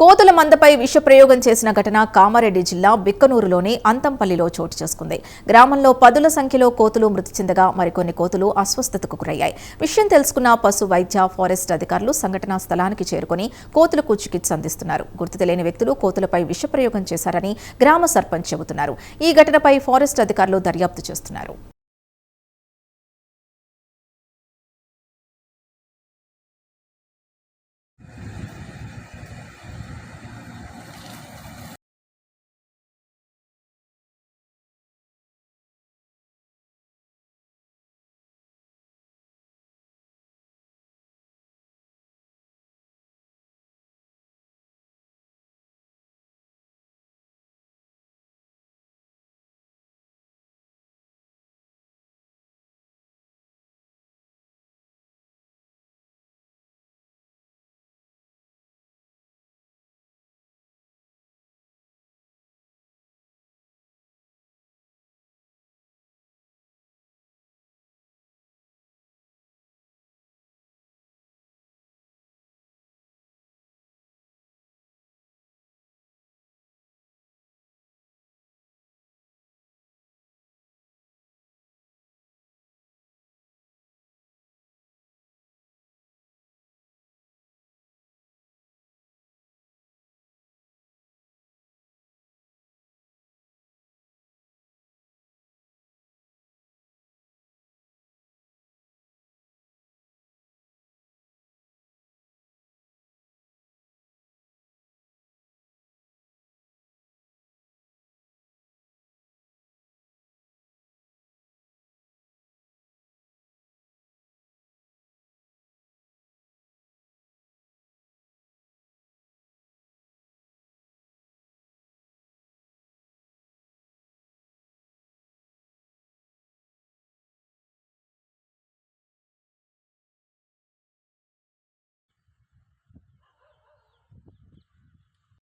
కోతుల మందపై విషప్రయోగం చేసిన ఘటన కామారెడ్డి జిల్లా బిక్కనూరులోని అంతంపల్లిలో చోటు చేసుకుంది. గ్రామంలో పదుల సంఖ్యలో కోతులు మృతి చెందగా మరికొన్ని కోతులు అస్వస్థతకు గురయ్యాయి. విషయం తెలుసుకున్న పశు వైద్య ఫారెస్ట్ అధికారులు సంఘటనా స్థలానికి చేరుకుని కోతులకు చికిత్స అందిస్తున్నారు. గుర్తు తెలియని వ్యక్తులు కోతులపై విషప్రయోగం చేశారని గ్రామ సర్పంచ్ చెబుతున్నారు. ఈ ఘటనపై ఫారెస్ట్ అధికారులు దర్యాప్తు చేస్తున్నారు.